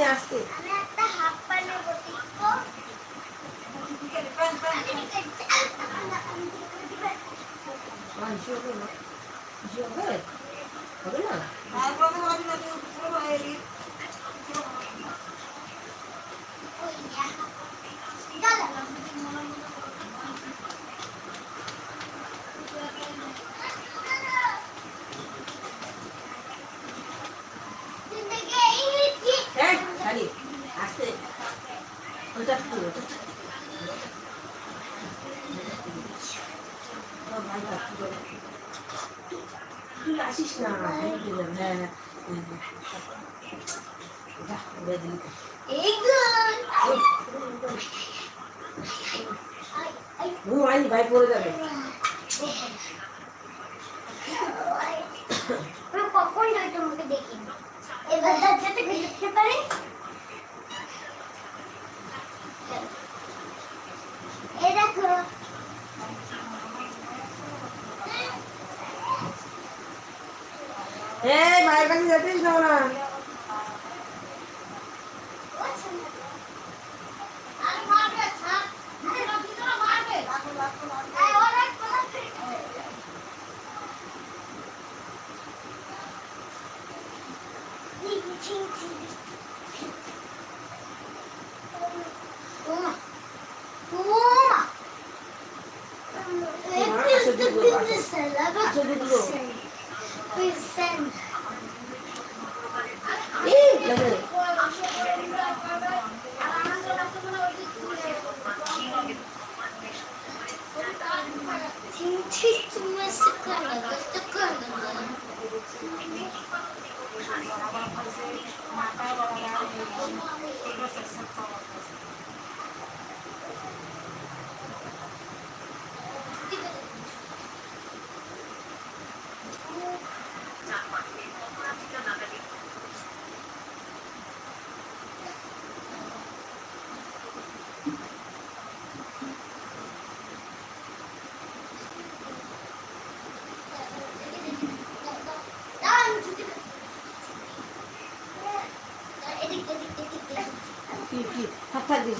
आस्ते আরে আসতে। ওটা কি তুই আসিস না। হ্যাঁ, হ্যাঁ। ভাই পড়ে যাবে। কখন তোমাকে দেখি এবার যেতে পারি এই মায়ের কাছে যেতেই না।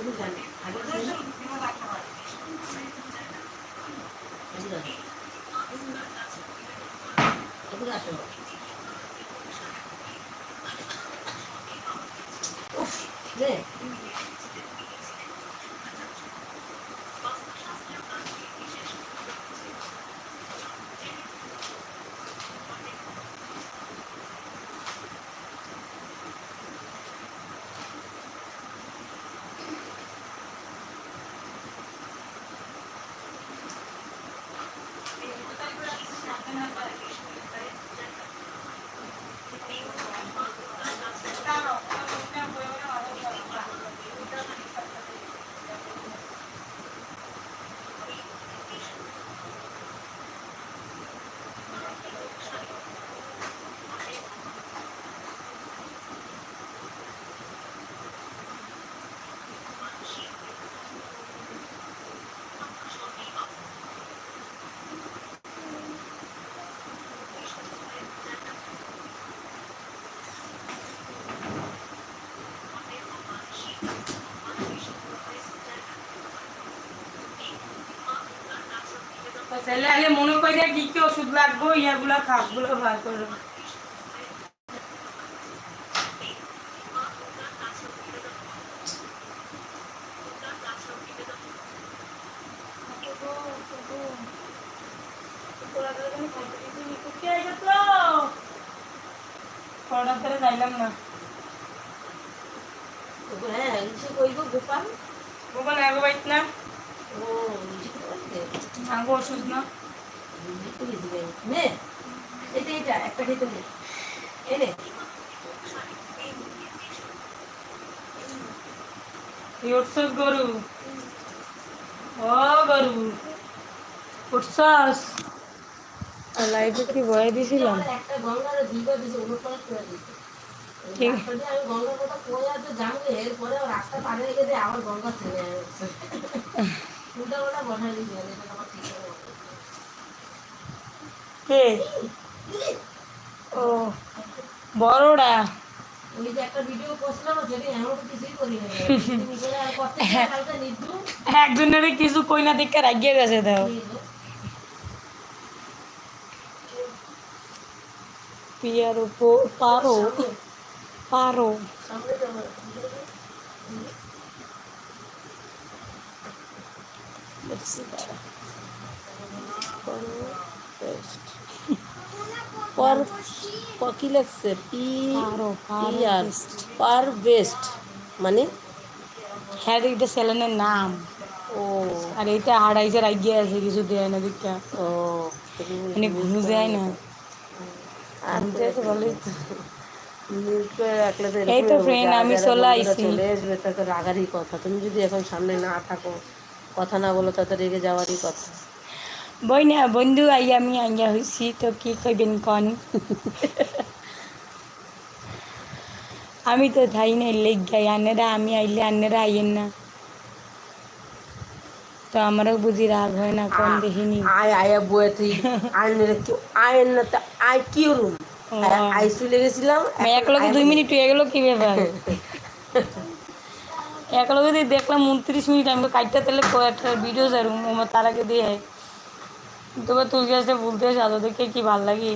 এদিকে আসো। এদিকে আসো। উফ, রে। তো ছেলে আগে মনে করিয়া কি কি ওষুধ লাগবো ইয়াগুলা খাপগুলো বার করে। পড়ার ধরে যাইলাম না। হ্যাঁ, কইব, গোপাল। গোপাল আগে বাইত না। ও, ইসে ওষুধ না। নে, এটা, এটা, একটা খেতে নে। এই উঠছস গরু ও গরু উঠছস লাইফে কি ভয় দিছিলাম একটা গঙ্গারে দুইবার দিছে, ওগুলো করে দিছে। ঠিক। গঙ্গার কথা আর তো যাব, এরপরে রাস্তা পাড়ে রেখে দিয়ে আবার গঙ্গা ছেড়ে কে? ও বড়রা। একজনের কিছু কই না দেখে রাগিয়ে গেছে দাও এই পিয়ার পারো। পারো সামনে যাব। পার কি লাগছে? পি পারো পারো বেস্ট মানে? হ্যাঁ এটা সেলেনের নাম। ও। আর এইটা হারাইছে রাগিয়ে আছে কিছু দেয় না দীক্ষা ও মানে ঘুম যায় না। আর এই তো যারা আমি চলে বন্ধুরা আইছি। চলে আসবে তা তো রাগারই কথা। তুমি যদি এখন সামনে না থাকো কথা না বলো তা তো রেগে যাওয়ারই কথা। বই না বন্ধু আইয়া আমি আইয়া হয়েছি তো কি কইবেন কন? আমি তো থাই না লেগ যাই আনেরা আমি আইলে আনেরা আইয়েন না। তো আমারও বুঝি রাগ হয় না কোন দেখিনি। আয় আয়া বয়ে তুই আয় মেরে কেউ আয় না তা আয় কি রুম। আই চলে গেছিলাম এক লগে দুই মিনিট হয়ে গেল কি ব্যাপার? এক লগে দিয়ে দেখলাম উনত্রিশ মিনিট আমি কাটতে তাহলে কয়েকটা ভিডিও যারুম আমার তার আগে দিয়ে তবে তুই কাছে বলতে সাদা দেখে কি ভালো লাগে?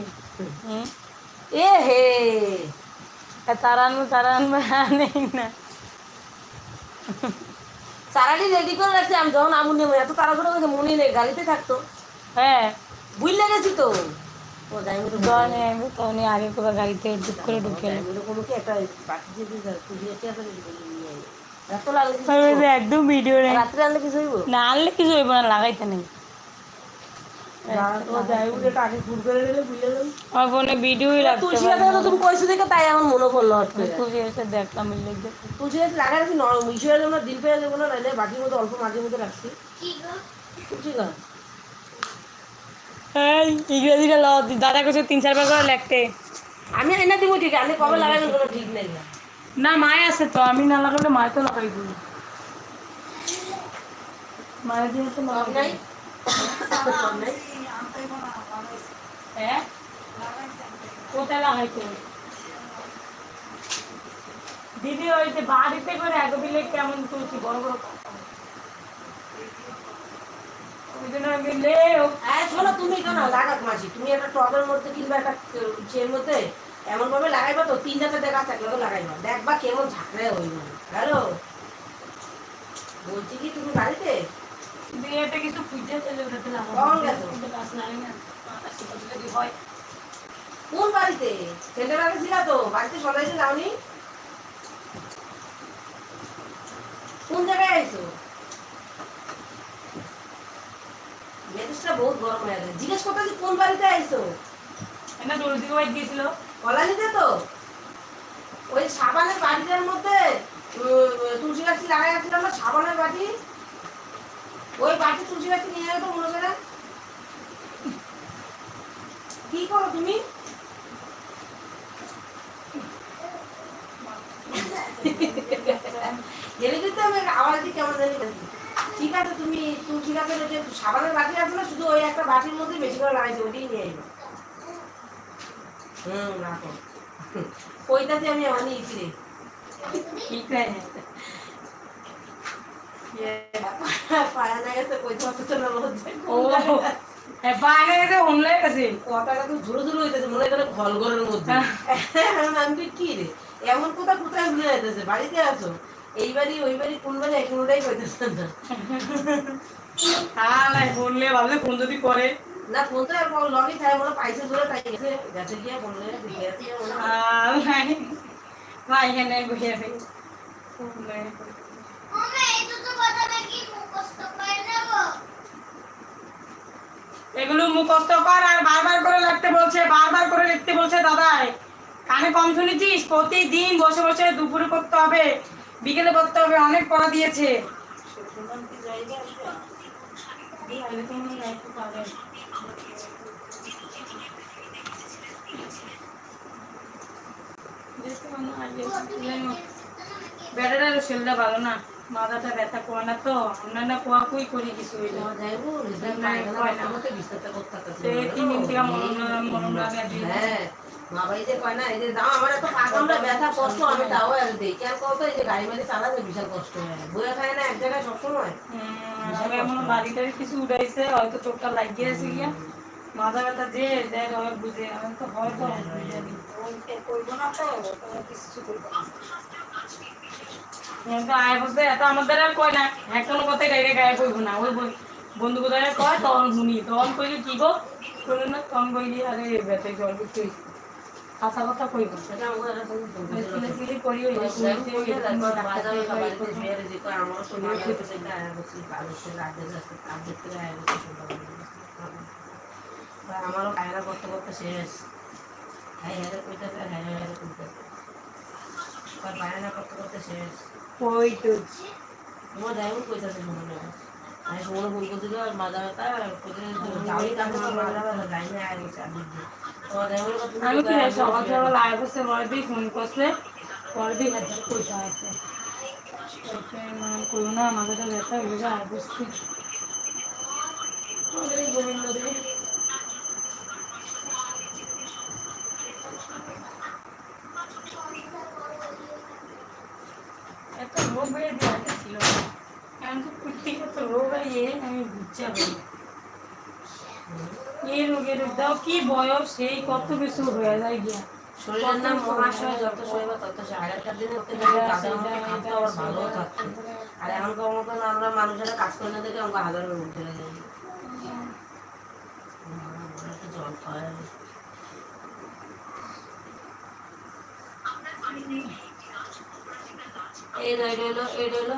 এ হে! তারা আনব তারা আনব নেই না। সারাটি রেডি করে রাখছি আমি যখন আমুন নেব এত তাড়াহুড়ো হয়েছে মনে নেই গাড়িতে থাকতো। হ্যাঁ। বুঝলে গেছি তো। তখন আগে করে গাড়িতে ঢুক করে ঢুকে একটা বাকি যে একদম ভিডিও নেই রাত্রে আনলে কিছু হইব? না আনলে কিছু হইব না লাগাইতে নেই। আমার ফোনে ভিডিওই তুলসী তুমি কইছো দেখে তাই আমার মনে পড়ল হট করে। দেখলাম তুলসী গাছ নরম। দিন পেয়ে না বাটির অল্প মাটির মধ্যে রাখছি। কি গো? তুলসী গাছ এই ইংরেজিটা ল দাদা কাছে তিন চারবার করে লাগতে আমি এনে দিব ঠিক আমি কবে লাগাই ঠিক নেই। না, মায় আছে তো, আমি না লাগালে মায় তো মায়ের লাগাই নাই সব হ্যাঁ দিদি ওই যে বাড়িতে করে এক বিলে কেমন তুলছি, বড় বড় কথা। তুমি কেন লাগাত মাসি তুমি একটা টবের মধ্যে কিংবা একটা মধ্যে এমন ভাবে লাগাইবা তো তিন চারটে গাছ একলাগে লাগাইবা। দেখবা কেমন ঝাঁকড়ে হইব হ্যালো? বলছি কি তুমি বাড়িতে? বিয়েতে কিছু খুঁজে চলে গেছো? গাছ নাই। না যদি হয়। কোন বাড়িতে? সেন্টার আগে ছিল তো বাড়িতে সবাইছে যাওনি? কোন জায়গায় আইছো? মেজাজটা বহুত গরম হয়ে গেছে। জিজ্ঞেস করতেছি কোন বাড়িতে আইছো? এটা দৌড় দিকে বাইক দিয়েছিল কলানিতে তো? ওই সাবানের বাটিটার মধ্যে তুলসী গাছটি লাগাই আসছিলাম না, সাবানের বাটি। ওই বাটি তুলসী গাছটি নিয়ে যাবে তো মনে করে কি করো তুমি? গেলে কিন্তু আমি আওয়াজ দিয়ে কেমন জানি ঠিক আছে, তুমি তুলসী গাছের সাবানের বাটি আছে না, শুধু ওই একটা বাটির মধ্যে বেশি করে লাগাইছে, ওইটাই নিয়ে আইবা হুম রাখো। কইতাছি আমি এমনই ইচ্ছি রে ঠিক নাই পায়া না কইতে পারতেছে না লজ্জায় ও হ্যাঁ বাইরে গেছে হুমলে গেছে। কথাটা তো ঝুড়ো ঝুড়ো হইতেছে মনে করে ঘল ঘরের মধ্যে। এখন আমি কি রে? এমন কোথা কোথায় ভুলে যাইতেছে? বাড়িতে আছো? এই বাড়ি ওই বাড়ি কোন বাড়ি? কোনোটাই কইতেছে না। হ্যাঁ বললে ভাবলে ফোন যদি করে। না ফোন তো লগই থাকে মনে পাইছে ধরে তাই গেছে গেছে গিয়া বললে। বসে আছে এগুলো মুখস্থ কর আর বারবার করে লিখতে বলছে বারবার করে লিখতে বলছে দাদাই। কানে কম শুনেছিস? প্রতিদিন বসে বসে দুপুরে করতে হবে বিকেলে করতে হবে অনেক পড়া দিয়েছে। ব্যাটাটার শরীরটা ভালো না মাথাটা ব্যথা করে না তো আমরা কোয়া কুই করি কিছু হয় তিন দিন থেকে হ্যাঁ, মা বাড়ি যে কয় না, এই যে দাও, আমার এত পা ব্যথা, কষ্ট, আমি তাও আর দিই। কেন কও এই যে গাড়ি মাড়ি চালাতে বিশাল কষ্ট হয়। খায় না এক জায়গায় সবসময়। এমন বাড়ি টাড়ি কিছু উঠাইছে হয়তো চোখটা লাগিয়ে আছে গিয়া মাথা ব্যথা যে যাই রবে বুঝে আমি তো হয়তো করব না তো? কিছু করব না। আয় বসে এত আমার আর কয় না এক কোনো কথাই ডাইরেক্ট গায়ে পড়ব না। ওই বন্ধু কোথায় কয় তখন শুনি তখন কইলি কি গো? বলল না তখন কইলি আরে ব্যথায় জল করতে হয়েছে কথা কইব আমার করি আমারও কায়রা করতে করতে শেষ। হ্যাঁ হ্যাঁ কইতেছে হ্যাঁ হ্যাঁ কইতেছে। বায়না করতে করতে শেষ। ওই তো। তোমার ড্রাইভার কইতাছে মনে নেই আমি সময় ফোন করছিল আর মাজা ব্যথা লাইনে আয় গেছে আমি কি সকাল আয় ফোন করছে দিয়ে হাজার পয়সা আছে। করব না তো ব্যথা হয়ে যায় আয় আমাদের গোবিন্দ এত রোগ হয়ে দেওয়া ছিল। কুর্তিগত রোগ হয় আমি বুঝতে পারি এই রোগের দাও কি বয়স? সেই কত কিছু হয়ে যায় গিয়া। শরীরের নাম মহাশয় যত শরীর তত আগেরকার দিনে আবার ভালো থাকতো আর এখনকার মতন আমরা মানুষেরা কাজ করে না দেখে আমাকে হাজারের মধ্যে যাই জল খাওয়ায়। এটা হলো এটা হলো